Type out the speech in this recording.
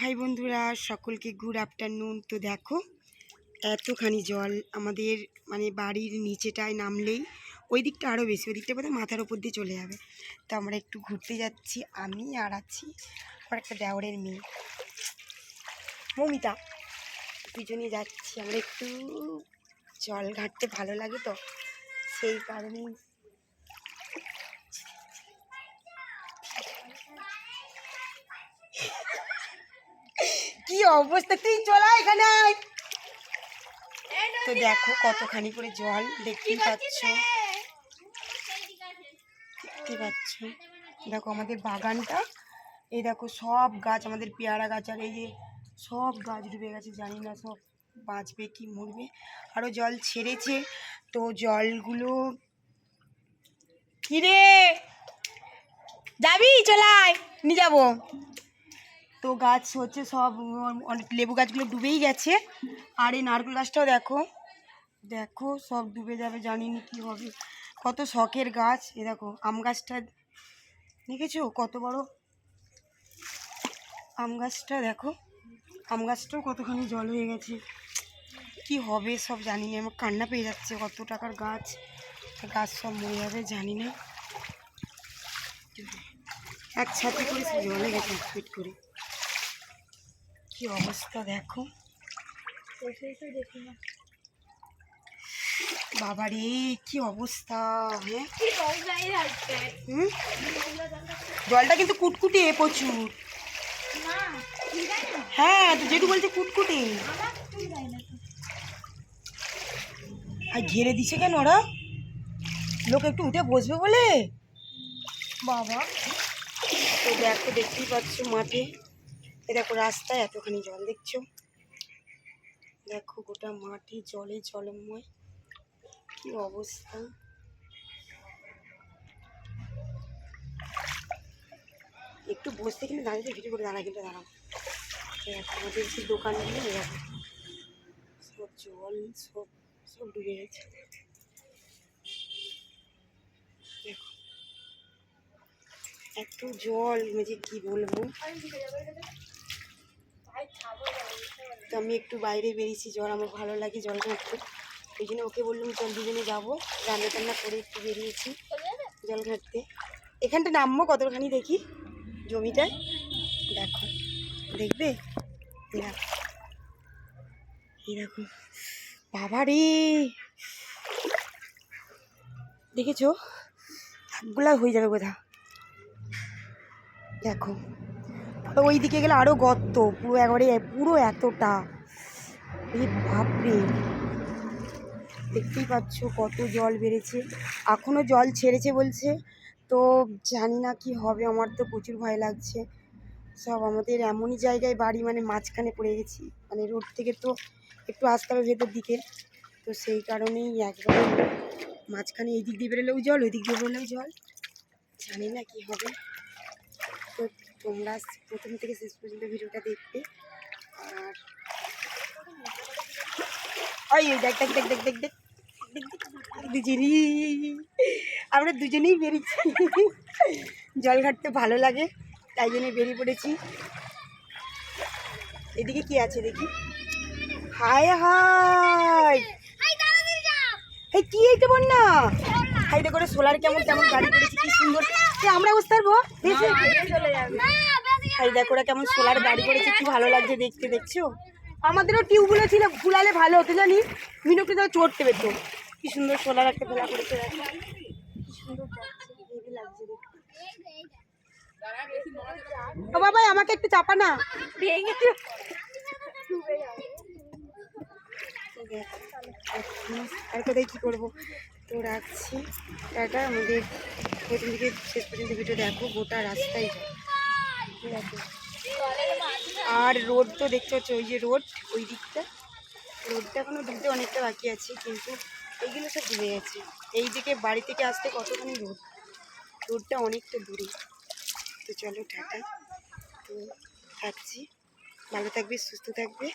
High বন্ধুরা, সকলকে good afternoon তো দেখো, এতখানি জল আমাদের মানে বাড়ির নিচেটায় নামলেই ওই দিকটা আরও বেশি, ওই দিকটা বোধহয় মাথার ওপর দিয়ে চলে যাবে। তো আমরা একটু ঘুরতে যাচ্ছি, আমি আর আছি আমার একটা দেওরের মেয়ে। মমিতা, দুজনে যাচ্ছি, আমরা একটু জল ঘাটতে ভালো লাগে তো, সেই কারণেই কি অবস্থা? তুই চলা এখানে তো দেখো কতখানি করে জল দেখতেই পাচ্ছ। দেখতে পাচ্ছ। দেখো আমাদের বাগানটা। এই দেখো সব গাছ আমাদের পেয়ারা গাছ আর এই যে সব গাছ ডুবে গেছে জানি না সব বাঁচবে কি মরবে। আরও জল ছেড়েছে। তো জলগুলো কিরে? যাবি? চলায় নিয়ে যাব। তো গাছ হচ্ছে সব অনেক লেবু গাছগুলো ডুবেই গেছে। আর এই নারকেল গাছটাও দেখো দেখো সব ডুবে যাবে জানি না কী হবে। কত শখের গাছ, এ দেখো আম গাছটা, দেখেছ? কত বড় আম গাছটা, দেখো। আম গাছটাও কতখানি জল হয়ে গেছে। কি হবে সব জানি না আমার কান্না পেয়ে যাচ্ছে কত টাকার গাছ। গাছ সব মরে যাবে জানি না এক ছাতে করে সব জলে গেছে ফিট করে। কি অবস্থা দেখো? বাবারে, কি অবস্থা হ্যাঁ? জলটা কিন্তু কুটকুটে প্রচুর। হ্যাঁ যেটু বলছে কুটকুটে। আর ঘিরে দিছে কেন ওরা? লোক একটু উঠে বসবে বলে? বাবা, তো দেখো, দেখতেই পাচ্ছ মাঠে। দেখো রাস্তায় এতখানি জল দেখছ? দেখো গোটা মাটি জলে জলময়। কি অবস্থা? একটু বসতে কিন্তু দাঁড়িয়ে ভিডিও করে দাঁড়া কিন্তু দাঁড়াও। দেখো, আমাদের যে দোকানগুলো দেখো। সব জল, সব সব ডুবে গেছে। এত জল মানে কি বলব? তো আমি একটু বাইরে বেরিয়েছি, জল আমার ভালো লাগে জল ঘাঁটতে ওই জন্য ওকে বললাম, চল দুজনে যাব। রান্না টান্না করে একটু বেরিয়েছি জল ঘাঁটতে। এখানটা নামবো কতখানি দেখি? জমিটায় দেখো। দেখবে? দেখো। বাবা রে! দেখেছ? থাকগুলা হয়ে যাবে কোথা দেখো। ওই দিকে গেলে আরও গর্ত, পুরো একবারে, পুরো এতটা। এই বাপরে। দেখতেই পাচ্ছ কত জল বেড়েছে। এখনও জল ছেড়েছে বলছে, তো জানি না কি হবে, আমার তো প্রচুর ভয় লাগছে। সব আমাদের এমনই জায়গায় বাড়ি মানে মাঝখানে পড়ে গেছি। মানে রোড থেকে তো একটু আসতে হবে ভেতর দিকে। তো সেই কারণেই একবারে মাঝখানে এই দিক দিয়ে বেরোলেও জল ওই দিক দিয়ে বেরোলেও জল। জানি না কি হবে। তো তোমরা প্রথম থেকে শেষ পর্যন্ত ভিডিওটা দেখবে আর ওই দেখ দেখ দেখ দেখ দেখ দেখ দুজনেই আমরা দুজনেই বেরিয়েছি জল ঘাটতে ভালো লাগে তাই জন্য বেরিয়ে পড়েছি এদিকে কি আছে দেখি হায় হায় এই কি এইটা বল হাইতে করে সোলার কেমন কেমন গাড়ি করেছি কি সুন্দর। আমরা বসতে পারব দেখি। হাই দেখো ওরা কেমন সোলার গাড়ি করেছে কি ভালো লাগছে দেখতে দেখছ? আমাদেরও টিউবগুলো ছিল ফুলালে ভালো হতো জানি? মিনুকে তো চড়তে পেতো কি সুন্দর সোলার একটা ফেলা করেছে। দেখো। ও বাবা আমাকে একটু চাপা না। আর কোথায় কী করব। তো রাখছি। টাটা, আমাদের প্রথম থেকে শেষ পর্যন্ত ভিডিও দেখো, গোটা রাস্তায় যায় আর রোড তো দেখতে পাচ্ছ, ওই যে রোড, ওই দিকটা। রোডটা এখনও ডুবতে অনেকটা বাকি আছে, কিন্তু এইগুলো সব ডুবে গেছে। এই দিকে বাড়ি থেকে আসতে কতখানি রোড? রোডটা অনেকটা দূরে। তো চলো, টাটা। তো থাকছি ভালো থাকবে, সুস্থ থাকবে।